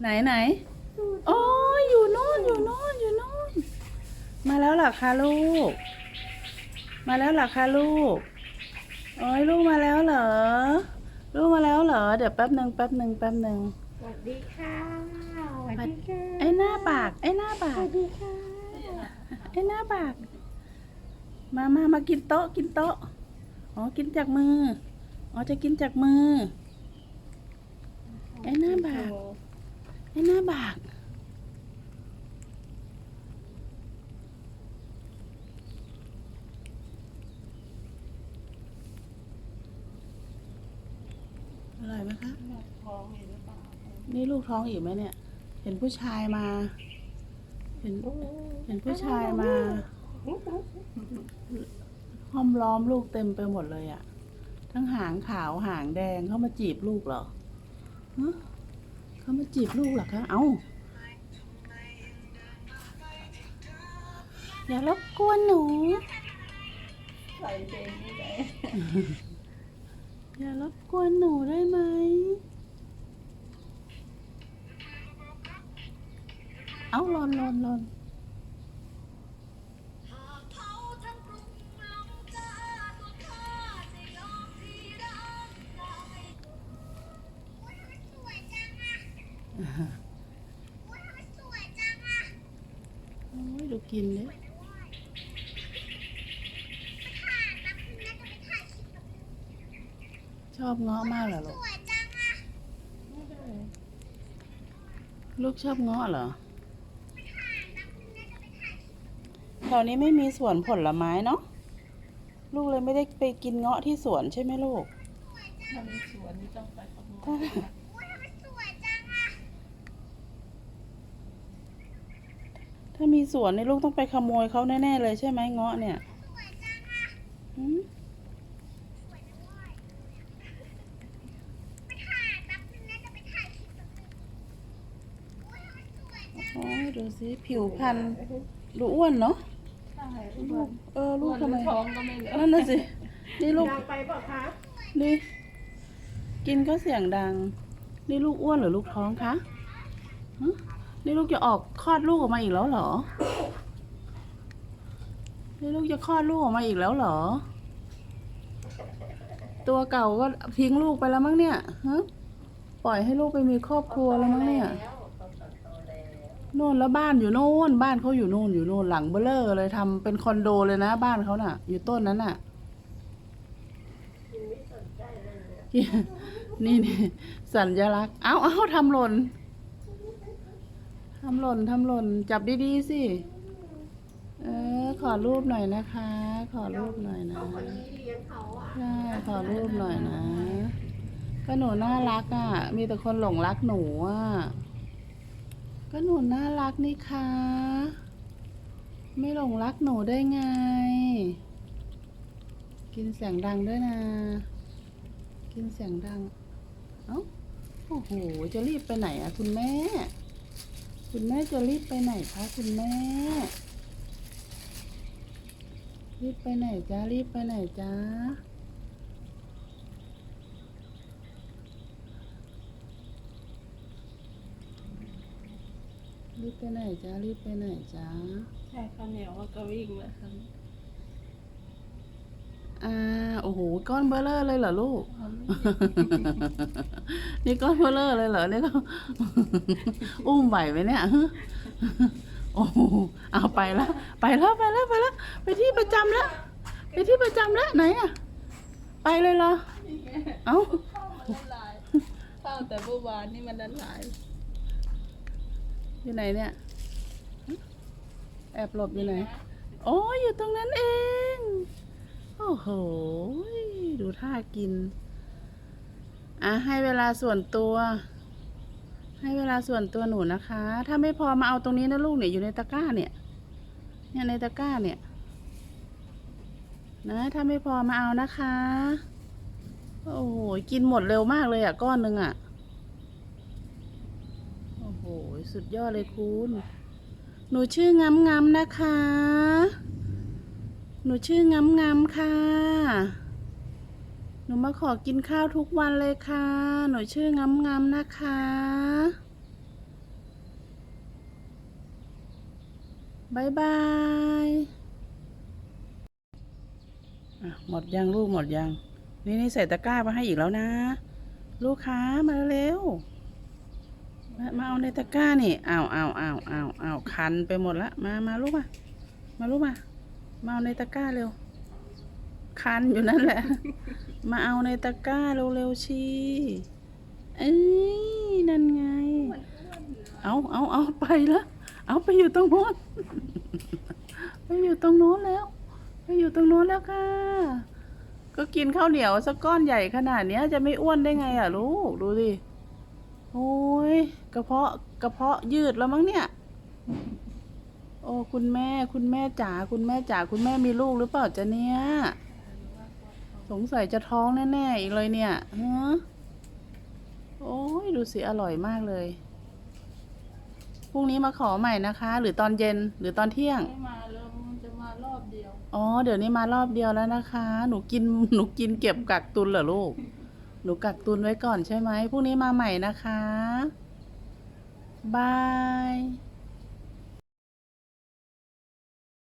ไหนไหนโอ้ยอยู่โน่นอยู่โน่นอยู่โน่นมาแล้วเหรอคะลูก มาแล้วเหรอคะลูกโอ้ยลูกมาแล้วเหรอ ลูกมาแล้วเหรอ เดี๋ยวแป๊บหนึ่งแป๊บหนึ่งแป๊บหนึ่งสวัสดีค่ะสวัสดีค่ะไอ้หน้าปากไอ้หน้าปาสกวัสดีค่ะไอ้หน้าปาก มามามากินโต๊ะกินโต๊ะอ๋อกินจากมืออ๋อจะกินจากมือไอ้หน้าบาก ไอ้หน้าบาก อร่อยไหมคะนี่ลูกท้องอีกไหมเนี่ย เห็นผู้ชายมา เห็นเห็นผู้ชายมาห้อมล้อมลูกเต็มไปหมดเลยอะทั้งหางขาวหางแดงเขามาจีบลูกเหรอ เขามาจีบลูกเหรอคะ เอ้าอย่ารบกวนหนู ใส่เพลงนี่ไงอย่ารบกวนหนูได้ไหม เอ้าลนลนลนูกินเลยชอบเงาะมากเหรอลูก ลูกชอบเงาะเหรอแถวนี้ไม่มีสวนผลไม้เนาะ ลูกเลยไม่ได้ไปกินเงาะที่สวนใช่ไหมลูกถ้ามีสวนนี่ต้องไปขโมย ถ้าถ้ามีสวนนี่ลูกต้องไปขโมยเขาแน่ ๆ เลยใช่ไหมเงาะเนี่ยหืมโอ้ยดูสิผิวพรรณดูอ้วนเนาะใช่ลูกเออลูกลูกทำไมท้องก็ไม่เหลือนั่นน่ะสิ นี่ลูกดังไปเปล่าคะนี่ กินก็เสียงดัง นี่ลูกอ้วนหรือลูกท้องคะฮะ นี่ลูกจะออกคลอดลูกออกมาอีกแล้วเหรอ นี่ลูกจะคลอดลูกออกมาอีกแล้วเหรอ ตัวเก่าก็ทิ้งลูกไปแล้วมั้งเนี่ยฮะปล่อยให้ลูกไปมีครอบครัวแล้วมั้งเนี่ยโน่นแล้วบ้านอยู่โน่น บ้านเขาอยู่โน่นอยู่โน่นหลังเบลเลอร์เลยทำเป็นคอนโดเลยนะ บ้านเขาน่ะ อยู่ต้นนั้นน่ะนี่นี่สัญลักษณ์ เอ้าเอาทำหล่นำหล่นทำหล่นจับดีๆสิเออขอรูปหน่อยนะคะ ขอรูปหน่อยนะใช่ขอรูปหน่อยนะ ก็หนูน่ารักอะ มีแต่คนหลงรักหนูอะก็หนูน่ารักนี่คะไม่หลงรักหนูได้ไง กินเสียงดังด้วยนะ กินเสียงดัง เอ้าโอ้โหจะรีบไปไหนอะคุณแม่ คุณแม่จะรีบไปไหนคะคุณแม่ รีบไปไหนจ้ารีบไปไหนจ้ารีบไปไหนจ้ารีบไปไหนจ้าใช่ข้าวเหนียวก็วิ่งแล้วค่ะ อ่าโอ้โหก้อนเบลเลอร์เลยเหรอลูก นี่ก้อนเบลเลอร์เลยเหรอนี่ก็ อุ้มไหวไหมเนี่ยโอ้โหเอาไปแล้วไปแล้วไปแล้วไปแล้วไปที่ประจำแล้วไปที่ประจำแล้วไหนอะไปเลยเหรอเอ้าข้าวมันละลายข้าวแต่เมื่อวานนี่มันละลายอยู่ไหนเนี่ย แอบหลบอยู่ไหนโอ้ยอยู่ตรงนั้นเองโอ้โหดูท่ากิน อะให้เวลาส่วนตัว ให้เวลาส่วนตัวหนูนะคะ ถ้าไม่พอมาเอาตรงนี้นะลูกเนี่ยอยู่ในตะกร้าเนี่ย เนี่ยในตะกร้าเนี่ย นะ ถ้าไม่พอมาเอานะคะ โอ้โห กินหมดเร็วมากเลยอะ ก้อนหนึ่งอะ โอ้โห สุดยอดเลยคุณ หนูชื่องำงำนะคะ หนูชื่องำงำค่ะ หนูมาขอกินข้าวทุกวันเลยค่ะ หนูชื่องำงำนะคะบายบายหมดยังลูกหมดยัง นี่นี่ใส่ตะกร้ามาให้อีกแล้วนะ ลูกค้ามาเร็ว มามาเอาในตะกร้านี่อ้าวอ้าวอ้าวอ้าวอ้าวคันไปหมดละ มามาลูกมา มาลูกมา มาเอาในตะกร้าเร็ว คันอยู่นั่นแหละ มาเอาในตะกร้าเร็วๆชีเอ้ยนั่นไง เอาเอาเอาไปและเอาไปอยู่ตรงโน้น ไปอยู่ตรงโน้นแล้ว ไปอยู่ตรงโน้นแล้วค่ะ ก็กินข้าวเหนียวสักก้อนใหญ่ขนาดเนี้ย จะไม่อ้วนได้ไงอะลูก ดูดิ โอ้ยกระเพาะกระเพาะยืดแล้วมั้งเนี่ย โอ้คุณแม่ คุณแม่จ๋าคุณแม่จ๋าคุณแม่มีลูกหรือเปล่าจ๊ะเนี่ยสงสัยจะท้องแน่ๆอีกเลยเนี่ยฮะโอ้ยดูสิอร่อยมากเลยพรุ่งนี้มาขอใหม่นะคะ หรือตอนเย็นหรือตอนเที่ยง ไม่มาแล้วมันจะมารอบเดียว อ๋อ เดี๋ยวนี้มารอบเดียวแล้วนะคะ หนูกินหนูกินเก็บกักตุนเหรอลูก หนูกักตุนไว้ก่อนใช่ไหมพรุ่งนี้มาใหม่นะคะบาย